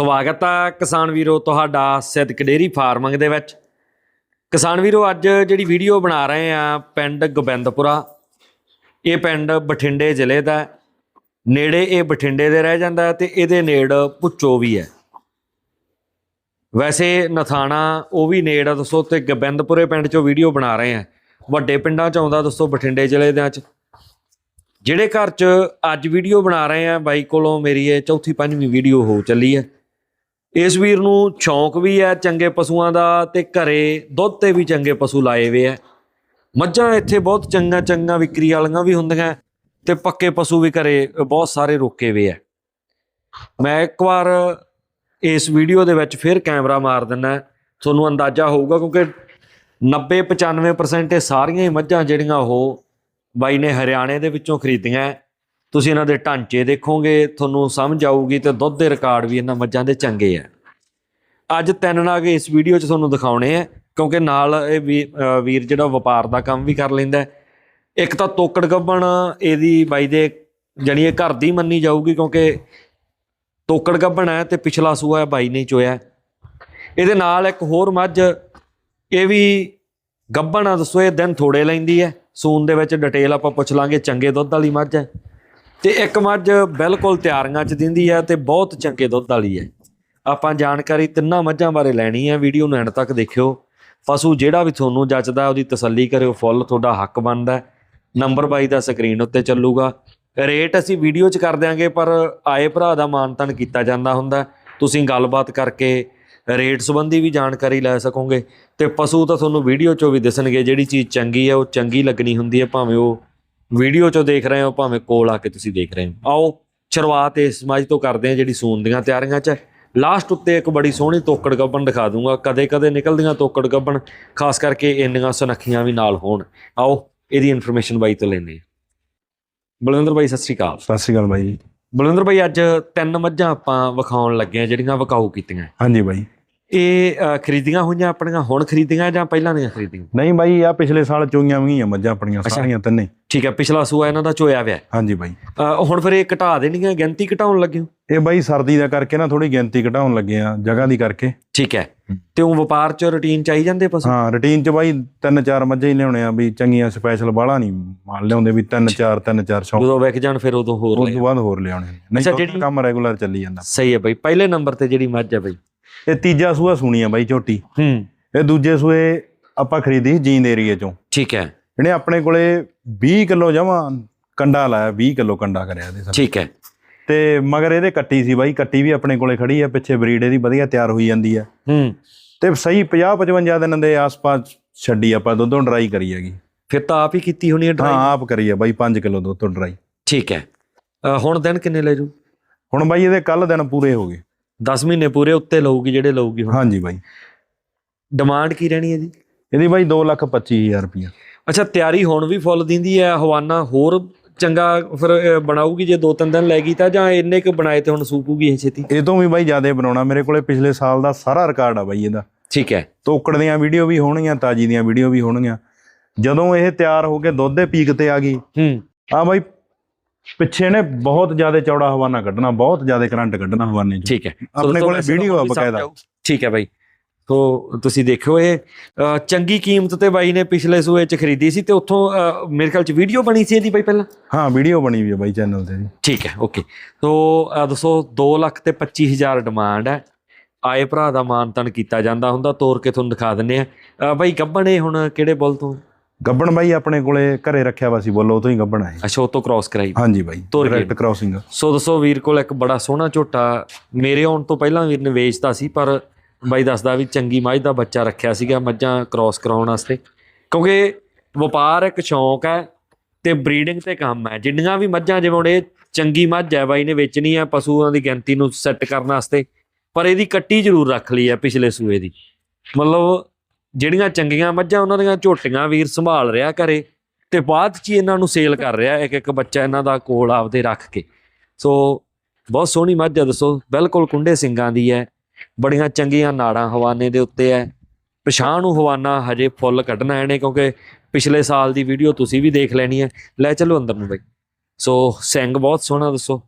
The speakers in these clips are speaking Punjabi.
ਸਵਾਗਤ ਆ ਕਿਸਾਨ ਵੀਰੋ ਤੁਹਾਡਾ ਸਿੱਧਕ ਡੇਰੀ ਫਾਰਮਿੰਗ ਦੇ ਵਿੱਚ। ਕਿਸਾਨ ਵੀਰੋ, ਅੱਜ ਜਿਹੜੀ ਵੀਡੀਓ ਬਣਾ ਰਹੇ ਆ ਪਿੰਡ ਗੋਬਿੰਦਪੁਰਾ, ਇਹ ਪਿੰਡ ਬਠਿੰਡੇ ਜ਼ਿਲ੍ਹੇ ਦਾ ਨੇੜੇ ਇਹ ਬਠਿੰਡੇ ਦੇ ਰਹਿ ਜਾਂਦਾ ਹੈ ਤੇ ਇਹਦੇ ਨੇੜ ਪੁੱਚੋ ਵੀ ਹੈ। ਵੈਸੇ ਨਥਾਣਾ, ਉਹ ਵੀ ਨੇੜ ਆ ਦੱਸੋ ਤੇ ਗੋਬਿੰਦਪੁਰੇ ਪਿੰਡ ਚੋਂ ਵੀਡੀਓ ਬਣਾ ਰਹੇ ਆ। ਵੱਡੇ ਪਿੰਡਾਂ ਚ ਆਉਂਦਾ ਦੱਸੋ ਬਠਿੰਡੇ ਜ਼ਿਲ੍ਹੇ ਦੇ ਵਿੱਚ ਜਿਹੜੇ ਘਰ 'ਚ ਅੱਜ ਵੀਡੀਓ ਬਣਾ ਰਹੇ ਆ, ਬਾਈ ਕੋਲੋਂ ਮੇਰੀ ਇਹ ਚੌਥੀ ਪੰਜਵੀਂ ਵੀਡੀਓ ਹੋ ਚੱਲੀ ਹੈ। ਇਸ ਵੀਰ ਨੂੰ ਸ਼ੌਂਕ ਵੀ ਹੈ ਚੰਗੇ ਪਸ਼ੂਆਂ ਦਾ ਤੇ ਘਰੇ ਦੁੱਧ ਤੇ ਵੀ ਚੰਗੇ ਪਸ਼ੂ ਲਾਏ ਹੋਏ ਆ। ਮੱਝਾਂ ਇੱਥੇ ਬਹੁਤ ਚੰਗਾ ਚੰਗਾ ਵਿਕਰੀ ਵਾਲੀਆਂ ਵੀ ਹੁੰਦੀਆਂ ਤੇ ਪੱਕੇ ਪਸ਼ੂ ਵੀ ਘਰੇ ਬਹੁਤ ਸਾਰੇ ਰੋਕੇ ਹੋਏ ਆ। ਮੈਂ ਇੱਕ ਵਾਰ ਇਸ ਵੀਡੀਓ ਦੇ ਵਿੱਚ ਫਿਰ ਕੈਮਰਾ ਮਾਰ ਦਿੰਦਾ। ਤੁਹਾਨੂੰ ਅੰਦਾਜ਼ਾ ਹੋਊਗਾ ਕਿਉਂਕਿ 90 95% ਇਹ ਸਾਰੀਆਂ ਹੀ ਮੱਝਾਂ ਜਿਹੜੀਆਂ ਉਹ ਬਾਈ ਨੇ ਹਰਿਆਣੇ ਦੇ ਵਿੱਚੋਂ ਖਰੀਦੀਆਂ। ਤੁਸੀਂ ਇਹਨਾਂ ਦੇ ਢਾਂਚੇ ਦੇਖੋਗੇ, ਤੁਹਾਨੂੰ ਸਮਝ ਆਊਗੀ ਤੇ ਦੁੱਧ ਦੇ ਰਿਕਾਰਡ ਵੀ ਇਹਨਾਂ ਮੱਝਾਂ ਦੇ ਚੰਗੇ ਆ। ਅੱਜ ਤਿੰਨ ਨਾਗ ਇਸ ਵੀਡੀਓ 'ਚ ਤੁਹਾਨੂੰ ਦਿਖਾਉਣੇ ਆ, ਕਿਉਂਕਿ ਨਾਲ ਇਹ ਵੀਰ ਜਿਹੜਾ ਵਪਾਰ ਦਾ ਕੰਮ ਵੀ ਕਰ ਲੈਂਦਾ ਇੱਕ ਤਾਂ ਤੋਕੜ ਗੱਬਣ ਇਹਦੀ ਬਾਈ ਦੇ ਜਣੀ ਇਹ ਘਰ ਦੀ ਮੰਨੀ ਜਾਊਗੀ, ਕਿਉਂਕਿ ਤੋਕੜ ਗੱਬਣ ਹੈ ਤੇ ਪਿਛਲਾ ਸੂਆ ਬਾਈ ਨੇ ਚੋਇਆ ਇਹਦੇ ਨਾਲ ਇੱਕ ਹੋਰ ਮੱਝ, ਇਹ ਵੀ ਗੱਬਣ ਆ, ਦੱਸੋ ਇਹ ਦਿਨ ਥੋੜੇ ਲੈਂਦੀ ਹੈ, ਸੂਨ ਦੇ ਵਿੱਚ ਡਿਟੇਲ ਆਪਾਂ ਪੁੱਛ ਲਾਂਗੇ, ਚੰਗੇ ਦੁੱਧ ਵਾਲੀ ਮੱਝ ਹੈ। ਤੇ ਇੱਕ ਮੱਝ ਬਿਲਕੁਲ ਤਿਆਰੀਆਂ ਚ ਦਿੰਦੀ ਹੈ ਤੇ ਬਹੁਤ ਚੰਗੇ ਦੁੱਧ ਵਾਲੀ ਹੈ ਆਪਾਂ ਜਾਣਕਾਰੀ ਤਿੰਨਾਂ ਮੱਝਾਂ ਬਾਰੇ ਲੈਣੀ ਹੈ ਵੀਡੀਓ ਨੂੰ ਐਂਡ ਤੱਕ ਦੇਖਿਓ। ਪਸ਼ੂ ਜਿਹੜਾ ਵੀ ਤੁਹਾਨੂੰ ਜੱਚਦਾ, ਉਹਦੀ ਤਸੱਲੀ ਕਰਿਓ। ਫੁੱਲ ਤੁਹਾਡਾ ਹੱਕ ਬਣਦਾ। ਨੰਬਰ ਬਾਈ ਦਾ ਸਕਰੀਨ ਉੱਤੇ ਚੱਲੂਗਾ। ਰੇਟ ਅਸੀਂ ਵੀਡੀਓ 'ਚ ਕਰ ਦਿਆਂਗੇ, ਪਰ ਆਏ ਭਰਾ ਦਾ ਮਾਨਤਨ ਕੀਤਾ ਜਾਂਦਾ ਹੁੰਦਾ। ਤੁਸੀਂ ਗੱਲਬਾਤ ਕਰਕੇ ਰੇਟ ਸੰਬੰਧੀ ਵੀ ਜਾਣਕਾਰੀ ਲੈ ਸਕੋਗੇ। ਤੇ ਪਸ਼ੂ ਤਾਂ ਤੁਹਾਨੂੰ ਵੀਡੀਓ 'ਚੋਂ ਵੀ ਦਿਸਣਗੇ। ਜਿਹੜੀ ਚੀਜ਼ ਚੰਗੀ ਹੈ ਉਹ ਚੰਗੀ ਲੱਗਣੀ ਹੁੰਦੀ ਹੈ ਭਾਵੇਂ ਉਹ ਵੀਡੀਓ 'ਚੋਂ ਦੇਖ ਰਹੇ ਹੋ ਭਾਵੇਂ ਕੋਲ ਆ ਕੇ ਤੁਸੀਂ ਦੇਖ ਰਹੇ ਹੋ। ਆਓ ਸ਼ੁਰੂਆਤ ਇਸ ਮੱਝ ਤੋਂ ਕਰਦੇ ਹਾਂ ਜਿਹੜੀ ਸੂਨ ਦੀਆਂ ਤਿਆਰੀਆਂ 'ਚ। ਲਾਸਟ ਉੱਤੇ ਇੱਕ ਬੜੀ ਸੋਹਣੀ ਤੋਕੜ ਗੱਬਣ ਦਿਖਾ ਦੂੰਗਾ। ਕਦੇ ਕਦੇ ਨਿਕਲਦੀਆਂ ਤੋਕੜ ਗੱਬਣ ਖਾਸ ਕਰਕੇ ਇੰਨੀਆਂ ਸੁਨੱਖੀਆਂ ਵੀ ਨਾਲ ਹੋਣ। ਆਓ ਇਹਦੀ ਇਨਫੋਰਮੇਸ਼ਨ ਬਾਈ ਤੋਂ ਹਾਂ। ਬਲਵਿੰਦਰ ਬਾਈ ਸਤਿ ਸ਼੍ਰੀ ਅਕਾਲ। ਸਤਿ ਸ਼੍ਰੀ ਅਕਾਲ ਬਾਈ। ਬਲਵਿੰਦਰ ਬਾਈ ਅੱਜ ਤਿੰਨ ਮੱਝਾਂ ਆਪਾਂ ਵਿਖਾਉਣ ਲੱਗੇ ਆ ਜਿਹੜੀਆਂ ਵਿਕਾਊ ਕੀਤੀਆਂ। ਹਾਂਜੀ ਬਾਈ। ਇਹ ਖਰੀਦੀਆਂ ਹੋਈਆਂ ਆਪਣੀਆਂ ਹੁਣ ਖਰੀਦੀਆਂ ਜਾਂ ਪਹਿਲਾਂ ਦੀਆਂ ਖਰੀਦੀਆਂ? ਨਹੀਂ ਬਾਈ ਆ ਪਿਛਲੇ ਸਾਲ ਚੋਈਆਂ ਵੀ ਆ ਮੱਝਾਂ ਆਪਣੀਆਂ ਸਾਰੀਆਂ ਤਿੰਨੇ। ਠੀਕ ਹੈ ਪਿਛਲਾ ਸੂਆ ਇਹਨਾਂ ਦਾ ਚੋਇਆ ਵਿਆ ਹਾਂਜੀ ਬਾਈ। ਹੁਣ ਫਿਰ ਇਹ ਘਟਾ ਦੇਣੀਆਂ ਗਿਣਤੀ ਘਟਾਉਣ ਲੱਗੇ ਹੋ ਇਹ ਬਾਈ ਸਰਦੀ ਦਾ ਕਰਕੇ ਨਾ ਥੋੜੀ ਗਿਣਤੀ ਘਟਾਉਣ ਲੱਗੇ ਆ ਜਗ੍ਹਾ ਦੀ ਕਰਕੇ। ਠੀਕ ਹੈ। ਤੇ ਉਹ ਵਪਾਰ ਚ ਰੁਟੀਨ ਚਾਹੀ ਜਾਂਦੇ ਪਸ਼ੂ? ਹਾਂ ਰੁਟੀਨ ਚ ਬਾਈ ਤਿੰਨ ਚਾਰ ਮੱਝਾਂ ਹੀ ਲਿਆਉਣੇ ਆ ਵੀ ਚੰਗੀਆਂ ਸਪੈਸ਼ਲ ਬਾਹਲਾ ਨਹੀਂ ਮਾਲ ਲਿਆਉਂਦੇ ਵੀ ਤਿੰਨ ਚਾਰ ਤਿੰਨ ਚਾਰ ਸ਼ੌਂਕ। ਜਦੋਂ ਵਿਕ ਜਾਣ ਫਿਰ ਉਦੋਂ ਹੋਰ ਉਸ ਤੋਂ ਬਾਅਦ ਹੋਰ ਲਿਆਉਣੇ ਨਹੀਂ ਜਿਹੜੀ- ਕੰਮ ਰੈਗੂਲਰ ਚੱਲੀ ਜਾਂਦਾ। ਸਹੀ ਹੈ ਬਾਈ ਪਹਿਲੇ ਨੰਬਰ ਤੇ ਜਿਹੜੀ ਮੱਝ ਹੈ ਬਾਈ। ਇਹ ਤੀਜਾ ਸੂਆ ਸੁਣੀ ਆ ਬਾਈ ਝੋਟੀ। ਹੂੰ। ਇਹ ਦੂਜੇ ਸੂਏ ਆਪਾਂ ਖਰੀਦੀ ਜੀਂਦ ਏਰੀਏ ਚੋਂ। ਠੀਕ ਹੈ। ਇਹਨੇ ਆਪਣੇ ਕੋਲੇ 20 ਕਿਲੋ ਜਮਾ ਕੰਡਾ ਲਾਇਆ 20 ਕਿਲੋ ਕੰਡਾ ਕਰਿਆ ਇਹਦੇ ਸਾਥ ਠੀਕ ਹੈ। ਤੇ ਮਗਰ ਇਹਦੇ ਕੱਟੀ ਸੀ ਬਾਈ ਕੱਟੀ ਵੀ ਆਪਣੇ ਕੋਲੇ ਖੜੀ ਆ ਪਿੱਛੇ ਬਰੀਡ ਇਹਦੀ ਵਧੀਆ ਤਿਆਰ ਹੋਈ ਜਾਂਦੀ ਆ। ਹੂੰ। ਤੇ ਸਹੀ 50 55 ਦਿਨ ਦੇ ਆਸ-ਪਾਸ ਛੱਡੀ ਆਪਾਂ ਦੁੱਧੋਂ ਡਰਾਈ ਕਰੀ ਹੈਗੀ। ਫਿਰ ਤਾਂ ਆਪ ਹੀ ਕੀਤੀ ਹੋਣੀ ਹੈ ਹਾਂ ਡਰਾਈ ਆਪ ਕਰੀ ਆ ਬਾਈ 5 ਕਿਲੋ ਦੁੱਧ ਤੋਂ ਡਰਾਈ। ਠੀਕ ਹੈ। ਹੁਣ ਦਿਨ ਕਿੰਨੇ ਲੈ ਜੂ? ਹੁਣ ਬਾਈ ਇਹਦੇ ਕੱਲ ਦਿਨ ਪੂਰੇ ਹੋ ਗਏ। 10 ਮਹੀਨੇ ਪੂਰੇ ਉੱਤੇ ਲਊਗੀ ਜਿਹੜੇ ਲਊਗੀ ਹੁਣ। ਹਾਂਜੀ ਬਾਈ। ਡਿਮਾਂਡ ਕੀ ਰਹਿਣੀ ਹੈ ਜੀ? ਇਹਦੀ ਬਾਈ 225000 ਰੁਪਇਆ ਅੱਛਾ ਤਿਆਰੀ ਹੁਣ ਵੀ ਫੁੱਲ ਦਿੰਦੀ ਹੈ ਹਵਾਨਾ ਹੋਰ ਚੰਗਾ ਫਿਰ ਅ, ਬਣਾਊਗੀ ਜੇ ਦੋ ਤਿੰਨ ਦਿਨ ਲੈ ਗਈ ਤਾਂ ਜਾਂ ਇੰਨੇ ਕੁ ਬਣਾਏ ਤੇ ਹੁਣ ਸੂਪੂਗੀ ਇਹ ਛੇਤੀ? ਇਹ ਤੋਂ ਵੀ ਬਾਈ ਜ਼ਿਆਦਾ ਬਣਾਉਣਾ। ਮੇਰੇ ਕੋਲੇ ਪਿਛਲੇ ਸਾਲ ਦਾ ਸਾਰਾ ਰਿਕਾਰਡ ਆ ਬਾਈ ਇਹਦਾ। ਠੀਕ ਹੈ। ਤੋਕੜ ਦੀਆਂ ਵੀਡੀਓ ਵੀ ਹੋਣਗੀਆਂ ਤਾਜੀ ਦੀਆਂ ਵੀਡੀਓ ਵੀ ਹੋਣਗੀਆਂ। ਜਦੋਂ ਇਹ ਤਿਆਰ ਹੋ ਕੇ ਦੁੱਧ ਦੇ ਪੀਕ ਤੇ ਆ ਗਈ ਹੂੰ। ਆ ਬਾਈ ਪਿੱਛੇ ਨੇ ਬਹੁਤ ਜ਼ਿਆਦਾ ਚੌੜਾ ਹਵਾਨਾ ਕੱਢਣਾ ਬਹੁਤ ਜ਼ਿਆਦਾ ਕਰੰਟ ਕੱਢਣਾ ਹਵਾਨੇ 'ਚ। ਠੀਕ ਹੈ। ਆਪਣੇ ਕੋਲੇ ਵੀਡੀਓ ਆ ਬਕਾਇਦਾ। ਠੀਕ ਹੈ ਬਾਈ। ਸੋ ਤੁਸੀਂ ਦੇਖਿਓ ਇਹ ਚੰਗੀ ਕੀਮਤ ਤੇ ਬਾਈ ਨੇ ਪਿਛਲੇ ਸੂਏ ਚ ਖਰੀਦੀ ਸੀ ਤੇ ਉੱਥੋਂ ਮੇਰੇ ਖਿਆਲ ਚ ਵੀਡੀਓ ਬਣੀ ਸੀ ਇਹਦੀ ਬਾਈ ਪਹਿਲਾਂ? ਹਾਂ ਵੀਡੀਓ ਬਣੀ ਵੀ ਆ ਬਾਈ ਚੈਨਲ ਤੇ ਜੀ। ਠੀਕ ਹੈ ਓਕੇ। ਸੋ ਅ, ਦੱਸੋ 2 ਲੱਖ ਤੇ 25000 ਡਿਮਾਂਡ ਹੈ। ਆਏ ਭਰਾ ਦਾ ਮਾਨਤਨ ਕੀਤਾ ਜਾਂਦਾ ਹੁੰਦਾ ਤੋਰ ਕੇ ਤੁਹਾਨੂੰ ਦਿਖਾ ਦਿੰਨੇ ਆ। ਬਾਈ ਗੱਬਣ ਇਹ ਹੁਣ ਕਿਹੜੇ ਬੁੱਲ ਤੋਂ? ਗੱਬਣ ਬਾਈ ਆਪਣੇ ਕੋਲੇ ਘਰੇ ਰੱਖਿਆ ਵਾ ਸੀ ਬੋਲੋ ਤੋਂ ਹੀ ਗੱਬਣ ਆਏ। ਅੱਛਾ ਉਹ ਤੋਂ ਕ੍ਰਾਸ ਕਰਾਈ। ਹਾਂਜੀ ਬਾਈ। ਡਾਇਰੈਕਟ ਕ੍ਰਾਸਿੰਗ ਸੋ ਦੱਸੋ ਵੀਰ ਕੋਲ ਇੱਕ ਬੜਾ ਸੋਹਣਾ ਝੋਟਾ ਮੇਰੇ ਆਉਣ ਤੋਂ ਪਹਿਲਾਂ ਵੀਰ ਨੇ ਵੇਚਤਾ ਸੀ ਪਰ ਬਾਈ ਦੱਸਦਾ ਵੀ ਚੰਗੀ ਮੱਝ ਦਾ ਬੱਚਾ ਰੱਖਿਆ ਸੀਗਾ ਮੱਝਾਂ ਕ੍ਰਾਸ ਕਰਾਉਣ ਵਾਸਤੇ। ਕਿਉਂਕਿ ਵਪਾਰ ਇੱਕ ਸ਼ੌਂਕ ਹੈ ਤੇ ਬਰੀਡਿੰਗ ਤੇ ਕੰਮ ਹੈ। ਜਿੰਨੀਆਂ ਵੀ ਮੱਝਾਂ ਜਿਵੇਂ ਹੁਣ ਇਹ ਚੰਗੀ ਮੱਝ ਹੈ ਬਾਈ ਨੇ ਵੇਚਣੀ ਹੈ ਪਸ਼ੂਆਂ ਦੀ ਗਿਣਤੀ ਨੂੰ ਸੈੱਟ ਕਰਨ ਵਾਸਤੇ, ਪਰ ਇਹਦੀ ਕੱਟੀ ਜ਼ਰੂਰ ਰੱਖ ਲਈ ਹੈ ਪਿਛਲੇ ਸੂਏ ਦੀ। ਮਤਲਬ ਜਿਹੜੀਆਂ ਚੰਗੀਆਂ ਮੱਝਾਂ ਉਹਨਾਂ ਦੀਆਂ ਝੋਟੀਆਂ ਵੀਰ ਸੰਭਾਲ ਰਿਹਾ ਘਰੇ ਤੇ ਬਾਅਦ ਚ ਹੀ ਇਹਨਾਂ ਨੂੰ ਸੇਲ ਕਰ ਰਿਹਾ ਇੱਕ ਇੱਕ ਬੱਚਾ ਇਹਨਾਂ ਦਾ ਕੋਲ ਆਪਦੇ ਰੱਖ ਕੇ। ਸੋ ਬਹੁਤ ਸੋਹਣੀ ਮੱਝ ਹੈ, ਦੱਸੋ। ਬਿਲਕੁਲ ਕੁੰਡੇ ਸਿੰਘਾਂ ਦੀ ਹੈ। ਬੜੀਆਂ ਚੰਗੀਆਂ ਨਾੜਾਂ ਹਵਾਨੇ ਦੇ ਉੱਤੇ ਹੈ ਪਛਾਣ ਨੂੰ ਹਵਾਨਾ ਹਜੇ ਫੁੱਲ ਕੱਢਣਾ ਇਹਨੇ, ਕਿਉਂਕਿ ਪਿਛਲੇ ਸਾਲ ਦੀ ਵੀਡੀਓ ਤੁਸੀਂ ਵੀ ਦੇਖ ਲੈਣੀ ਹੈ ਲੈ ਚਲੋ ਅੰਦਰ ਨੂੰ ਬਈ। ਸੋ ਸਿੰਘ ਬਹੁਤ ਸੋਹਣਾ ਦੱਸੋ।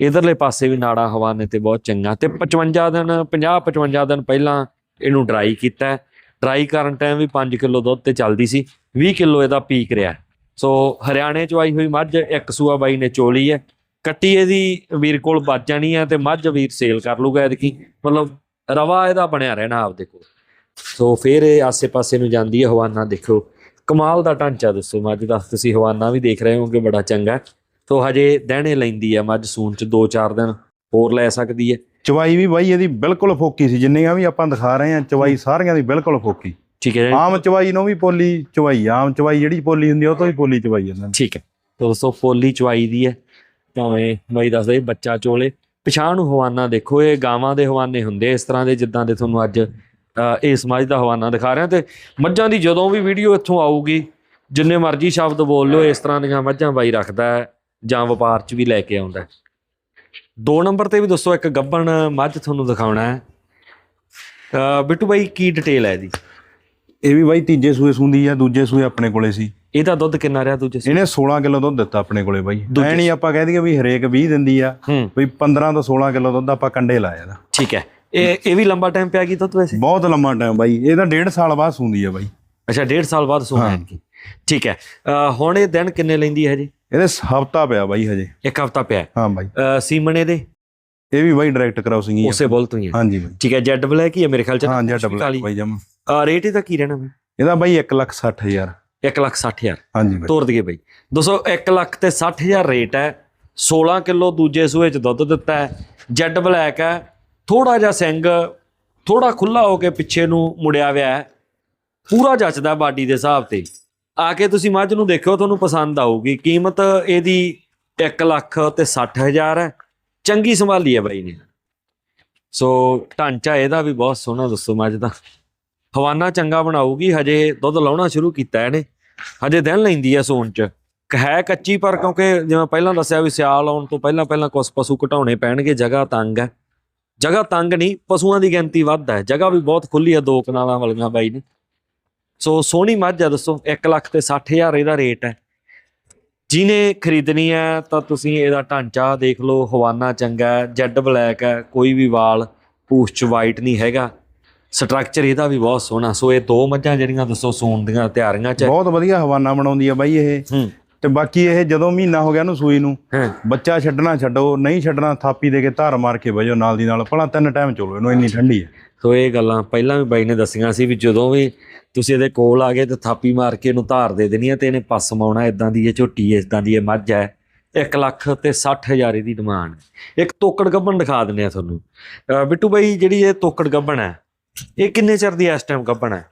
ਇਧਰਲੇ ਪਾਸੇ ਵੀ ਨਾੜਾ ਹਵਾਨੇ ਤੇ ਬਹੁਤ ਚੰਗਾ ਤੇ 55 ਦਿਨ 50 55 ਦਿਨ ਪਹਿਲਾਂ ਇਹਨੂੰ ਡਰਾਈ ਕੀਤਾ ਡਰਾਈ ਕਰਨ ਟਾਈਮ ਵੀ 5 ਕਿਲੋ ਦੁੱਧ ਤੇ ਚੱਲਦੀ ਸੀ। 20 ਕਿਲੋ ਇਹਦਾ ਪੀਕ ਰਿਹਾ। ਸੋ ਹਰਿਆਣੇ ਚ ਆਈ ਹੋਈ ਮੱਝ, ਇੱਕ ਸੂਆ ਬਾਈ ਨੇ ਚੋਲੀ ਹੈ ਕੱਟੀ ਇਹਦੀ ਵੀਰ ਕੋਲ ਬਚ ਜਾਣੀ ਹੈ ਤੇ ਮੱਝ ਵੀਰ ਸੇਲ ਕਰ ਲੂਗਾ ਇਹਦੀ ਮਤਲਬ ਰਵਾ ਇਹਦਾ ਬਣਿਆ ਰਹਿਣਾ ਆਪਦੇ ਕੋਲ। ਸੋ ਫਿਰ ਇਹ ਆਸੇ-ਪਾਸੇ ਨੂੰ ਜਾਂਦੀ ਹੈ ਹਵਾਨਾ ਦੇਖੋ। ਕਮਾਲ ਦਾ ਢਾਂਚਾ ਦੱਸੋ ਮੱਝ ਦਾ। ਤੁਸੀਂ ਹਵਾਨਾ ਵੀ ਦੇਖ ਰਹੇ ਹੋਗੇ ਬੜਾ ਚੰਗਾ। ਹੈ। ਸੋ ਹਜੇ ਦਹਿਣੇ ਲੈਂਦੀ ਹੈ ਮੱਝ ਸੂਣ ਚ 2-4 ਦਿਨ ਹੋਰ ਲੈ ਸਕਦੀ ਹੈ ਚਵਾਈ ਵੀ ਬਾਈ ਇਹਦੀ ਬਿਲਕੁਲ ਫੋਕੀ ਸੀ ਜਿੰਨੀਆਂ ਵੀ ਆਪਾਂ ਦਿਖਾ ਰਹੇ ਆ ਚਵਾਈ ਸਾਰੀਆਂ ਦੀ ਬਿਲਕੁਲ ਫੋਕੀ। ਠੀਕ ਹੈ? ਆਮ ਚਵਾਈ ਨੂੰ ਵੀ ਪੋਲੀ ਚਵਾਈ ਆਮ ਚਵਾਈ ਜਿਹੜੀ ਪੋਲੀ ਹੁੰਦੀ ਆ, ਉਹ ਤੋਂ ਵੀ ਪੋਲੀ ਚਵਾਈ ਨੇ ਠੀਕ ਹੈ। ਤਾਂ ਦੋਸਤੋ ਪੋਲੀ ਚਵਾਈ ਦੀ ਹੈ। ਭਾਵੇਂ ਬਾਈ ਦੱਸਦਾ ਇਹ ਬੱਚਾ ਚੋਲੇ। ਪਿਛਾਂ ਨੂੰ ਹਵਾਨਾ ਦੇਖੋ ਇਹ ਗਾਵਾਂ ਦੇ ਹਵਾਨੇ ਹੁੰਦੇ ਇਸ ਤਰ੍ਹਾਂ ਦੇ ਜਿੱਦਾਂ ਦੇ ਤੁਹਾਨੂੰ ਅੱਜ ਅ, ਇਸ ਮੱਝ ਦਾ ਹਵਾਨਾ ਦਿਖਾ ਰਿਹਾ ਤੇ ਮੱਝਾਂ ਦੀ ਜਦੋਂ ਵੀ ਵੀਡੀਓ ਇੱਥੋਂ ਆਊਗੀ ਜਿੰਨੇ ਮਰਜ਼ੀ ਸ਼ਬਦ ਬੋਲ ਲਓ ਇਸ ਤਰ੍ਹਾਂ ਦੀਆਂ ਮੱਝਾਂ ਬਾਈ ਰੱਖਦਾ ਹੈ ਜਾਂ ਵਪਾਰ 'ਚ ਵੀ ਲੈ ਕੇ ਆਉਂਦਾ ਦੋ ਨੰਬਰ ਤੇ ਵੀ ਦੱਸੋ ਇੱਕ ਗੱਬਣ ਮੱਝ ਤੁਹਾਨੂੰ ਦਿਖਾਉਣਾ ਹੈ। ਬਿੱਟੂ ਬਾਈ ਕੀ ਡਿਟੇਲ ਹੈ ਇਹਦੀ? ਇਹ ਵੀ ਬਾਈ ਤੀਜੇ ਸੂਏ ਸੁੰਦੀ ਆ ਦੂਜੇ ਸੂਏ ਆਪਣੇ ਕੋਲੇ ਸੀ। ਇਹਦਾ ਦੁੱਧ ਕਿੰਨਾ ਰਿਹਾ ਦੂਜੇ ਇਹਨੇ 16 ਕਿਲੋ ਦੁੱਧ ਦਿੱਤਾ ਆਪਣੇ ਕੋਲੇ ਬਾਈ। ਐ ਨਹੀਂ ਆਪਾਂ ਕਹਿ ਦਈਏ ਵੀ ਹਰੇਕ 20 ਦਿੰਦੀ ਆ ਵੀ 15 ਤੋਂ 16 ਕਿਲੋ ਦੁੱਧ ਆਪਾਂ ਕੰਡੇ ਲਾਇਆ ਇਹਦਾ। ਠੀਕ ਹੈ। ਇਹ ਇਹ ਵੀ ਲੰਬਾ ਟਾਈਮ ਪਿਆ ਕੀ ਦੁੱਧ ਵੈਸੇ? ਬਹੁਤ ਲੰਮਾ ਟਾਈਮ ਬਾਈ। ਇਹ ਤਾਂ ਡੇਢ ਸਾਲ ਬਾਅਦ ਸੁੰਦੀ ਆ ਬਾਈ। ਅੱਛਾ ਡੇਢ ਸਾਲ ਬਾਅਦ ਕੀ ਠੀਕ ਹੈ। ਹੁਣ ਇਹ ਦਿਨ ਕਿੰਨੇ ਲੈਂਦੀ ਹੈ ਜੀ ਇਹਦੇ ਹਫਤਾ ਪਿਆ ਬਾਈ ਹਜੇ। ਇੱਕ ਹਫਤਾ ਪਿਆ ਹੈ। ਬਾਈ। ਸੀਮਨ ਇਹਦੇ ਇਹ ਵੀ ਬਾਈ ਡਾਇਰੈਕਟ ਕਰਾਉਸਿੰਗ ਹੀ ਆ। ਉਸੇ ਬੋਲ ਤੋਂ ਹੀ ਹੈ। ਹਾਂਜੀ ਬਾਈ। ਠੀਕ ਹੈ। ਜੈਡ ਬਲੈਕ ਹੀ ਹੈ ਮੇਰੇ ਖਿਆਲ ਚ ਹਾਂ ਜੀ ਡਬਲ ਬਾਈ ਜਮ। ਰੇਟ ਇਹਦਾ ਕੀ ਰਹਿਣਾ ਇਹਦਾ ਬਾਈ 1 ਲੱਖ 60 ਹਜ਼ਾਰ। 1 ਲੱਖ 60 ਹਜ਼ਾਰ। ਹਾਂਜੀ ਬਾਈ। ਤੋਰ ਦਈਏ ਬਈ। ਦੋਸਤੋ 1 ਲੱਖ ਤੇ 60 ਹਜ਼ਾਰ ਰੇਟ ਹੈ 16 ਕਿਲੋ ਦੂਜੇ ਸੂਏ ਚ ਦੁੱਧ ਦਿੱਤਾ ਹੈ ਜੈਡ ਬਲੈਕ ਹੈ ਥੋੜਾ ਜਿਹਾ ਸਿੰਘ ਥੋੜਾ ਖੁੱਲਾ ਹੋ ਕੇ ਪਿੱਛੇ ਨੂੰ ਮੁੜਿਆ ਹੋਇਆ ਹੈ ਪੂਰਾ ਜੱਚਦਾ ਬਾਡੀ ਦੇ ਹਿਸਾਬ ਤੇ। ਆ ਕੇ ਤੁਸੀਂ ਮੱਝ ਨੂੰ ਦੇਖਿਓ ਤੁਹਾਨੂੰ ਪਸੰਦ ਆਊਗੀ। ਕੀਮਤ ਇਹਦੀ 1 ਲੱਖ ਤੇ 60 ਹਜ਼ਾਰ ਹੈ। ਚੰਗੀ ਸੰਭਾਲੀ ਹੈ ਬਾਈ ਨੇ। ਸੋ ਢਾਂਚਾ ਇਹਦਾ ਵੀ ਬਹੁਤ ਸੋਹਣਾ ਦੱਸੋ ਮੱਝ ਦਾ। ਹਵਾਨਾ ਚੰਗਾ ਬਣਾਊਗੀ, ਹਜੇ ਦੁੱਧ ਲਾਉਣਾ ਸ਼ੁਰੂ ਕੀਤਾ ਇਹਨੇ। ਹਜੇ ਦਿਨ ਲੈਂਦੀ ਹੈ ਸੋਨ ਚ। ਹੈ ਕੱਚੀ, ਪਰ ਕਿਉਂਕਿ ਜਿਵੇਂ ਪਹਿਲਾਂ ਦੱਸਿਆ ਵੀ ਸਿਆਲ ਆਉਣ ਤੋਂ ਪਹਿਲਾਂ ਪਹਿਲਾਂ ਕੁਝ ਪਸ਼ੂ ਘਟਾਉਣੇ ਪੈਣਗੇ, ਜਗ੍ਹਾ ਤੰਗ ਹੈ। ਜਗ੍ਹਾ ਤੰਗ ਨਹੀਂ, ਪਸ਼ੂਆਂ ਦੀ ਗਿਣਤੀ ਵੱਧ ਹੈ। ਜਗ੍ਹਾ ਵੀ ਬਹੁਤ ਖੁੱਲੀ ਹੈ, ਦੋ ਕਨਾਲਾਂ ਵਾਲੀਆਂ ਬਾਈ ਨੇ। ਸੋ ਸੋਹਣੀ ਮੱਝ ਆ ਦੱਸੋ 1 ਲੱਖ ਤੇ 60000 ਇਹਦਾ ਰੇਟ ਹੈ। ਜਿਹਨੇ ਖਰੀਦਣੀ ਹੈ, ਤਾਂ ਤੁਸੀਂ ਇਹਦਾ ਢਾਂਚਾ ਦੇਖ ਲਓ। ਹਵਾਨਾ ਚੰਗਾ ਹੈ, ਜੈਡ ਬਲੈਕ ਹੈ, ਕੋਈ ਵੀ ਵਾਲ, ਪੂਛ ਚ ਵਾਈਟ ਨਹੀਂ ਹੈਗਾ। ਸਟਰਕਚਰ ਇਹਦਾ ਵੀ ਬਹੁਤ ਸੋਹਣਾ। ਸੋ ਇਹ ਦੋ ਮੱਝਾਂ ਜਿਹੜੀਆਂ ਦੱਸੋ ਸੂਣ ਦੀਆਂ ਤਿਆਰੀਆਂ ਚ। ਬਹੁਤ ਵਧੀਆ ਹਵਾਨਾ ਬਣਾਉਂਦੀ ਆ ਬਾਈ ਇਹ। ਤੇ ਬਾਕੀ ਇਹ ਜਦੋਂ ਮਹੀਨਾ ਹੋ ਗਿਆ ਨੂੰ ਸੂਈ ਨੂੰ ਬੱਚਾ ਛੱਡਣਾ ਛੱਡੋ ਨਹੀਂ ਛੱਡਣਾ ਥਾਪੀ ਦੇ ਕੇ ਧਾਰ ਮਾਰ ਕੇ ਵਜੋ ਨਾਲ ਦੀ ਨਾਲ। ਭਲਾ ਤਿੰਨ ਟਾਈਮ ਚਲੋ ਇਹਨੂੰ ਇੰਨੀ ਠੰਡੀ ਹੈ ਸੋ ਇਹ ਗੱਲਾਂ ਪਹਿਲਾਂ ਵੀ ਬਾਈ ਨੇ ਦੱਸੀਆਂ ਸੀ ਵੀ ਜਦੋਂ ਵੀ ਤੁਸੀਂ ਇਹਦੇ ਕੋਲ ਆ ਗਏ ਤੇ ਥਾਪੀ ਮਾਰ ਕੇ ਇਹਨੂੰ ਧਾਰ ਦੇ ਦੇਣੀ ਹੈ ਤੇ ਇਹਨੇ ਪੱਸ ਮਾਉਣਾ ਇਦਾਂ ਦੀ ਇਹ ਝੋਟੀ ਹੈ ਇਦਾਂ ਦੀ ਇਹ ਮੱਝ ਹੈ। 1 ਲੱਖ ਤੇ 60000 ਦੀ ਡਿਮਾਂਡ। ਇੱਕ ਤੋਕੜ ਗੱਬਣ ਦਿਖਾ ਦਿੰਦੇ ਆ ਤੁਹਾਨੂੰ। ਬਿੱਟੂ ਬਾਈ ਜਿਹੜੀ ਇਹ ਤੋਕੜ ਗੱਬਣ ਹੈ ਇਹ ਕਿੰਨੇ ਚਿਰ ਦੀ ਇਸ ਟਾਈਮ ਗੱਬਣ ਹੈ?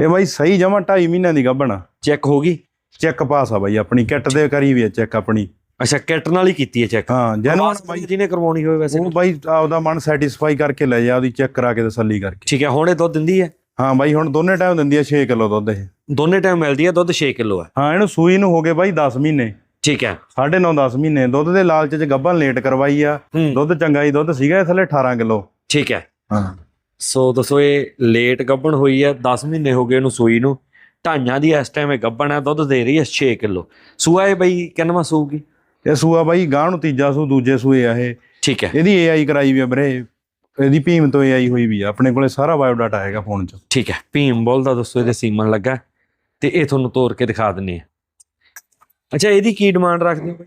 ਇਹ ਬਾਈ ਸਹੀ ਜਮਾ 2.5 ਮਹੀਨਿਆਂ ਦੀ ਗੱਭਣ ਚੈੱਕ ਹੋ ਗਈ? ਚੈੱਕ ਪਾਸ ਆ ਬਾਈ ਆਪਣੀ ਕਿੱਟ ਦੇ ਕਰੀ ਵੀ ਹੈ ਚੈੱਕ ਆਪਣੀ। ਅੱਛਾ ਕਿਟ ਨਾਲ ਹੀ ਕੀਤੀ ਹੈ ਚੈੱਕ ਹਾਂ ਜੈਨੂਨ ਬਾਈ ਜਿਹਨੇ ਕਰਵਾਉਣੀ ਹੋਵੇ ਵੈਸੇ? ਉਹ ਬਾਈ ਆਪਦਾ ਮਨ ਸੈਟੀਸਫਾਈ ਕਰਕੇ ਲੈ ਜਾ ਉਹਦੀ ਚੈੱਕ ਕਰਾ ਕੇ ਤਸੱਲੀ ਕਰਕੇ। ਠੀਕ ਹੈ ਹੁਣ ਇਹ ਦੁੱਧ ਦਿੰਦੀ ਹੈ? ਹਾਂ ਬਾਈ ਹੁਣ ਦੋਨੇ ਟਾਈਮ ਦਿੰਦੀ ਆ 6 ਕਿਲੋ ਦੁੱਧ ਇਹ। ਦੋਨੇ ਟਾਈਮ ਮਿਲਦੀ ਹੈ ਦੁੱਧ 6 ਕਿਲੋ ਹੈ। ਹਾਂ ਇਹਨੂੰ ਸੂਈ ਨੂੰ ਹੋ ਗਏ ਬਾਈ 10 ਮਹੀਨੇ। ਠੀਕ ਹੈ। 9.5 10 ਮਹੀਨੇ। ਦੁੱਧ ਦੇ ਲਾਲਚ ਚ ਗੱਭਣ ਲੇਟ ਕਰਵਾਈ ਆ। ਹੂੰ। ਦੁੱਧ ਚੰਗਾ ਹੀ ਦੁੱਧ ਸੀਗਾ ਥੱਲੇ 18 ਕਿਲੋ। ਠੀਕ ਹੈ। ਹਾਂ। ਸੋ ਦੱਸੋ ਇਹ ਲੇਟ ਗੱਭਣ ਹੋਈ ਹੈ 10 ਮਹੀਨੇ ਹੋ ਗਏ ਇਹਨੂੰ ਸੂਈ ਨੂੰ। ਢਾਈਆਂ ਦੀ ਇਸ ਟਾਈਮ ਇਹ ਗੱਭਣ ਹੈ ਦੁੱਧ ਦੇ ਰਹੀ ਹੈ 6 ਕਿਲੋ। ਸੂਆ ਇਹ ਬਈ ਕਿੰਨਵਾਂ ਸੂਗੀ ਇਹ ਸੂਆ ਬਾਈ ਗਾਂ ਨੂੰ ਤੀਜਾ ਸੂ ਦੂਜੇ ਸੂਏ ਆ ਇਹ। ਠੀਕ ਹੈ। ਇਹਦੀ ਏਆਈ ਕਰਾਈ ਵੀ ਆ ਵੀਰੇ। ਇਹਦੀ ਭੀਮ ਤੋਂ ਏਆਈ ਹੋਈ ਵੀ ਆ। ਆਪਣੇ ਕੋਲੇ ਸਾਰਾ ਬਾਇਓ ਡਾਟਾ ਹੈਗਾ ਫੋਨ 'ਚ। ਠੀਕ ਹੈ। ਭੀਮ ਬੋਲ ਦਾ ਦੱਸੋ ਇਹਦੇ ਸੀਮਨ ਲੱਗਾ ਤੇ ਇਹ ਤੁਹਾਨੂੰ ਤੋੜ ਕੇ ਦਿਖਾ ਦਿੰਨੇ ਆ ਅੱਛਾ ਇਹਦੀ ਕੀ ਡਿਮਾਂਡ ਰੱਖਦੇ ਹੋ ਬਈ?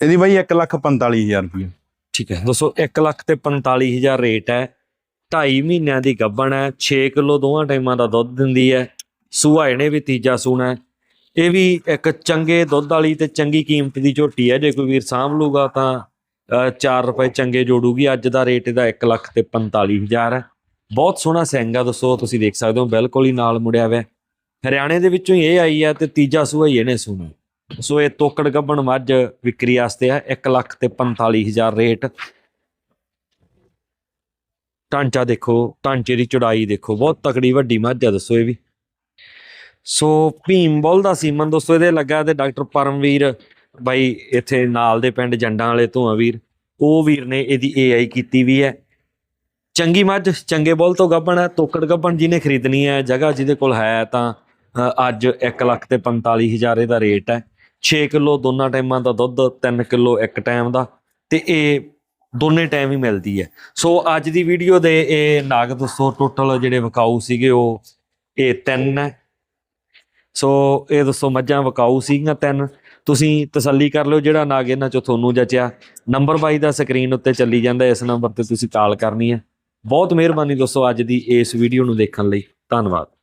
ਇਹਦੀ ਬਾਈ 145000 ਰੁਪਏ ਠੀਕ ਹੈ। ਦੋਸਤੋ 1 ਲੱਖ ਤੇ 45000 ਰੇਟ ਹੈ। 2.5 ਮਹੀਨਿਆਂ ਦੀ ਗੱਭਣ ਹੈ 6 ਕਿਲੋ ਦੋਹਾਂ ਟਾਈਮਾਂ ਦਾ ਦੁੱਧ ਦਿੰਦੀ ਹੈ ਸੂਆ ਇਹਨੇ ਵੀ ਤੀਜਾ ਸੂਣਾ ਇਹ ਵੀ ਇੱਕ ਚੰਗੇ ਦੁੱਧ ਵਾਲੀ ਤੇ ਚੰਗੀ ਕੀਮਤ ਦੀ ਝੋਟੀ ਹੈ, ਜੇ ਕੋਈ ਵੀਰ ਸਾਂਭ ਲੂਗਾ ਤਾਂ 4 ਰੁਪਏ ਚੰਗੇ ਜੋੜੂਗੀ, ਅੱਜ ਦਾ ਰੇਟ ਇਹਦਾ 1 ਲੱਖ ਤੇ 45000 ਹੈ। ਬਹੁਤ ਸੋਹਣਾ ਸਿੰਘ ਦੱਸੋ, ਤੁਸੀਂ ਦੇਖ ਸਕਦੇ ਹੋ, ਬਿਲਕੁਲ ਹੀ ਨਾਲ ਮੁੜਿਆ ਹੋਇਆ ਹਰਿਆਣੇ ਦੇ ਵਿੱਚੋਂ ਹੀ ਇਹ ਆਈ ਹੈ ਤੇ ਤੀਜਾ ਸੂਆ ਹੀ ਇਹਨੇ ਸੂਣਾ ਸੋ ਇਹ ਤੋਕੜ ਗੱਬਣ ਮੱਝ ਵਿਕਰੀ ਵਾਸਤੇ ਆ 1 ਲੱਖ ਤੇ 45000 ਰੇਟ। ਢਾਂਚਾ ਦੇਖੋ, ਢਾਂਚੇ ਦੀ ਚੌੜਾਈ ਦੇਖੋ, ਬਹੁਤ ਤਕੜੀ ਵੱਡੀ ਮੱਝ ਆ ਦੱਸੋ ਇਹ ਵੀ। ਸੋ ਭੀਮ ਬੋਲ ਦਾ ਸੀਮਨ ਦੋਸਤੋ, ਇਹਦੇ ਲੱਗਾ ਤੇ ਡਾਕਟਰ ਪਰਮਵੀਰ, ਬਾਈ ਇੱਥੇ ਨਾਲ ਦੇ ਪਿੰਡ ਜੰਡਾਂ ਵਾਲੇ ਤੋਂ ਆ ਵੀਰ, ਉਹ ਵੀਰ ਨੇ ਇਹਦੀ ਏਆਈ ਕੀਤੀ ਵੀ ਹੈ। ਚੰਗੀ ਮੱਝ, ਚੰਗੇ ਬੋਲ ਤੋਂ ਗੱਭਣ ਹੈ, ਤੋਕੜ ਗੱਭਣ ਜਿਹਨੇ ਖਰੀਦਣੀ ਹੈ, ਜਗ੍ਹਾ ਜਿਹਦੇ ਕੋਲ ਹੈ ਤਾਂ ਅੱਜ 1 ਲੱਖ ਤੇ 45000 ਇਹਦਾ ਰੇਟ ਹੈ। 6 ਕਿਲੋ ਦੋਨਾਂ ਟਾਈਮਾਂ ਦਾ ਦੁੱਧ 3 ਕਿਲੋ ਇੱਕ ਟਾਈਮ ਦਾ। ਤੇ ਇਹ ਦੋਨੇ ਟਾਈਮ ਹੀ ਮਿਲਦੀ ਹੈ। ਸੋ ਅੱਜ ਦੀ ਵੀਡੀਓ ਦੇ ਇਹ ਨਾਗ ਦੱਸੋ ਟੋਟਲ ਜਿਹੜੇ ਵਿਕਾਊ ਸੀਗੇ ਉਹ ਇਹ ਤਿੰਨ ਹੈ। ਸੋ ਇਹ ਦੱਸੋ ਮੱਝਾਂ ਵਿਕਾਊ ਸੀਗੀਆਂ ਤਿੰਨ। ਤੁਸੀਂ ਤਸੱਲੀ ਕਰ ਲਿਓ ਜਿਹੜਾ ਨਾਗ ਇਹਨਾਂ ਚੋਂ ਤੁਹਾਨੂੰ ਜਚਿਆ। ਨੰਬਰ ਬਾਈ ਦਾ ਸਕਰੀਨ ਉੱਤੇ ਚੱਲੀ ਜਾਂਦਾ, ਇਸ ਨੰਬਰ ਤੇ ਤੁਸੀਂ ਕਾਲ ਕਰਨੀ ਹੈ। ਬਹੁਤ ਮਿਹਰਬਾਨੀ ਦੋਸਤੋ ਅੱਜ ਦੀ ਇਸ ਵੀਡੀਓ ਨੂੰ ਦੇਖਣ ਲਈ। ਧੰਨਵਾਦ।